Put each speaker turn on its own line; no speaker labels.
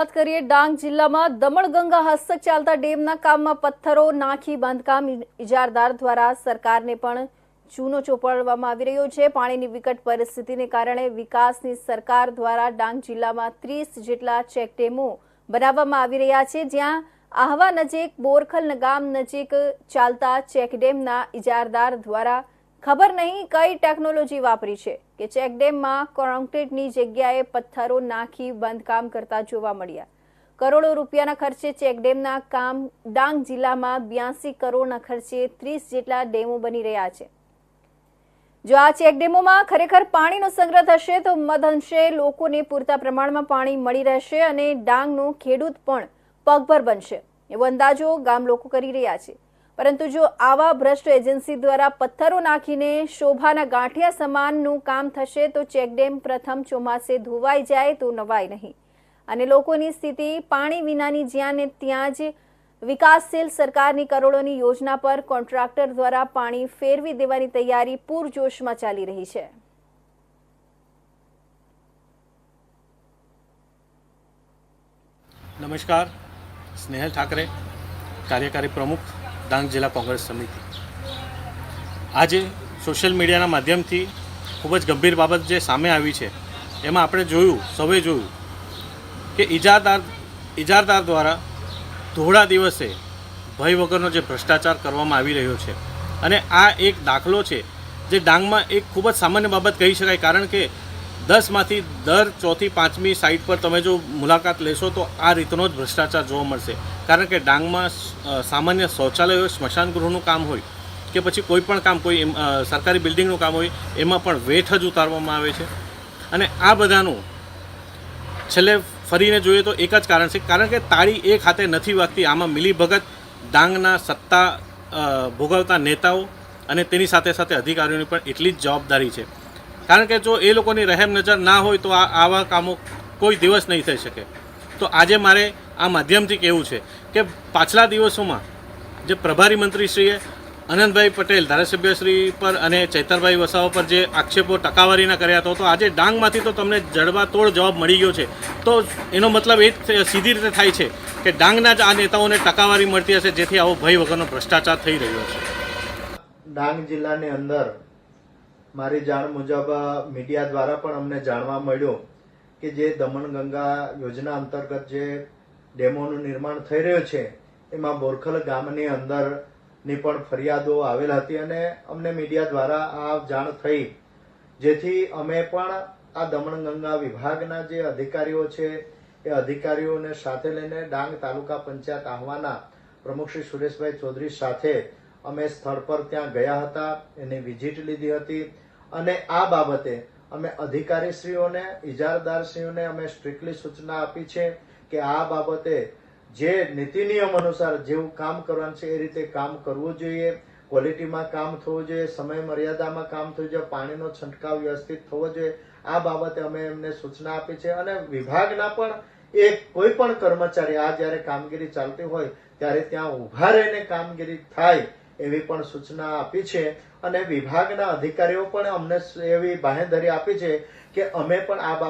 વાત કરીએ ડાંગ જિલ્લામાં દમણગંગા હસ્તક ચાલતા ડેમના કામમાં પથ્થરો, નાખી બાંધકામ ઇજારદાર દ્વારા સરકારને પણ ચૂનો ચોપાડવામાં આવી રહ્યો છે. પાણીની વિકટ પરિસ્થિતિને કારણે વિકાસની સરકાર દ્વારા ડાંગ જિલ્લામાં ત્રીસ જેટલા ચેકડેમો બનાવવામાં આવી રહ્યા છે. જ્યાં આહવા નજીક બોરખલ ગામ નજીક ચાલતા ચેકડેમના ઇજારદાર દ્વારા ખબર નહીં કઈ ટેકનોલોજી વાપરી છે કે ચેકડેમમાં કોન્ક્રીટની જગ્યાએ પથ્થરો નાખી બાંધકામ કરતા જોવા મળ્યા. કરોડો રૂપિયાના ખર્ચે ચેકડેમના કામ ડાંગ જિલ્લામાં બ્યાસી કરોડના ખર્ચે ત્રીસ જેટલા ડેમો બની રહ્યા છે. જો આ ચેકડેમોમાં ખરેખર પાણીનો સંગ્રહ થશે તો મદઅંશે લોકોને પૂરતા પ્રમાણમાં પાણી મળી રહેશે અને ડાંગનો ખેડૂત પણ પગભર બનશે. એવો અંદાજો ગામ લોકો કરી રહ્યા છે. પરંતુ જો આવા ભ્રષ્ટ એજન્સી દ્વારા પથ્થરો નાખીને શોભાના ગાંઠિયા સમાનનું કામ થશે, તો ચેકડેમ પ્રથમ ચોમાસે ધોવાઈ જાય તો નવાય નહીં. અને લોકોની સ્થિતિ પાણી વિનાની જ્યાં ને ત્યાં જ વિકાસશીલ સરકારની કરોડોની યોજના પર કોન્ટ્રાક્ટર દ્વારા પાણી ફેરવી દેવાની તૈયારી પૂરજોશમાં ચાલી રહી છે.
નમસ્કાર. સ્નેહલ ઠાકરે, કાર્યકારી પ્રમુખ. ડાંગ જિલ્લા કોંગ્રેસ સમિતિ. આજે સોશિયલ મીડિયાના માધ્યમથી ખૂબ જ ગંભીર બાબત જે સામે આવી છે, એમાં આપણે જોયું, સૌએ જોયું કે ઇજારદાર ઇજારદાર દ્વારા ધોળા દિવસે ભય વગરનો જે ભ્રષ્ટાચાર કરવામાં આવી રહ્યો છે. અને આ એક દાખલો છે, જે ડાંગમાં એક ખૂબ જ સામાન્ય બાબત કહી શકાય, કારણ કે દસમાંથી દર ચોથી, પાંચમી સાઇટ પર તમે જો મુલાકાત લેશો તો આ રીતનો જ ભ્રષ્ટાચાર જોવા મળશે. કારણ કે ડાંગમાં સામાન્ય શૌચાલયો હોય સ્મશાનગૃહનું કામ હોય કે પછી કોઈ પણ કામ, કોઈ સરકારી બિલ્ડિંગનું કામ હોય, એમાં પણ વેઠ જ ઉતારવામાં આવે છે. અને આ બધાનું છેલ્લે ફરીને જોઈએ તો એક જ કારણ છે, કારણ કે તાળી એક હાથે નથી વાગતી. આમાં મિલીભગત ડાંગના સત્તા ભોગવતા નેતાઓ અને તેની સાથે સાથે અધિકારીઓની પણ એટલી જ જવાબદારી છે. કારણ કે જો એ લોકોની રહેમ નજર ના હોય તો આવા કામો કોઈ દિવસ નહીં થઈ શકે. તો આજે મારે આ માધ્યમથી કહેવું છે કે પાછલા દિવસોમાં જે પ્રભારી મંત્રીશ્રીએ આનંદભાઈ પટેલ, ધારાસભ્યશ્રી પર અને ચૈતરભાઈ વસાવા પર જે આક્ષેપો ટકાવારીના કર્યા હતો, તો આજે ડાંગમાંથી તો તમને જડબાતોડ જવાબ મળી ગયો છે. તો એનો મતલબ એ સીધી રીતે થાય છે કે ડાંગના જ આ નેતાઓને ટકાવારી મળતી હશે, જેથી આવો ભય વગરનો ભ્રષ્ટાચાર થઈ રહ્યો છે.
ડાંગ જિલ્લાની અંદર મારી જાણ મુજબ મીડિયા દ્વારા પણ અમને જાણવા મળ્યું કે જે દમણગંગા યોજના અંતર્ગત જે ડેમોનું નિર્માણ થઈ રહ્યું છે, એમાં બોરખલ ગામની અંદરની પણ ફરિયાદો આવેલ હતી અને અમને મીડિયા દ્વારા આ જાણ થઈ. જેથી અમે પણ આ દમણગંગા વિભાગના જે અધિકારીઓ છે, એ અધિકારીઓને સાથે લઈને ડાંગ તાલુકા પંચાયત આહવાના પ્રમુખ શ્રી સુરેશભાઈ ચૌધરી સાથે અમે સ્થળ પર ત્યાં ગયા હતા, એની વિઝિટ લીધી હતી. અને આ બાબતે અમે અધિકારીશ્રીઓને ઇજારદારશ્રીઓને અમે સ્ટ્રિક્ટલી સૂચના આપી છે કે આ બાબતે જે નીતિ નિયમ અનુસાર જેવું કામ કરવાનું છે એ રીતે કામ કરવું જોઈએ. ક્વોલિટીમાં કામ થવું જોઈએ, સમય મર્યાદામાં કામ થવું જોઈએ, પાણીનો છંટકાવ વ્યવસ્થિત થવો જોઈએ. આ બાબતે અમે એમને સૂચના આપી છે અને વિભાગના પણ એક કોઈ પણ કર્મચારી આ જ્યારે કામગીરી ચાલતી હોય, ત્યારે ત્યાં ઊભા રહીને કામગીરી થાય એવી પણ સૂચના આપી છે અને વિભાગના અધિકારીઓ પણ અમને એવી બાહેંધરી આપી છે કે અમે પણ આ બાબત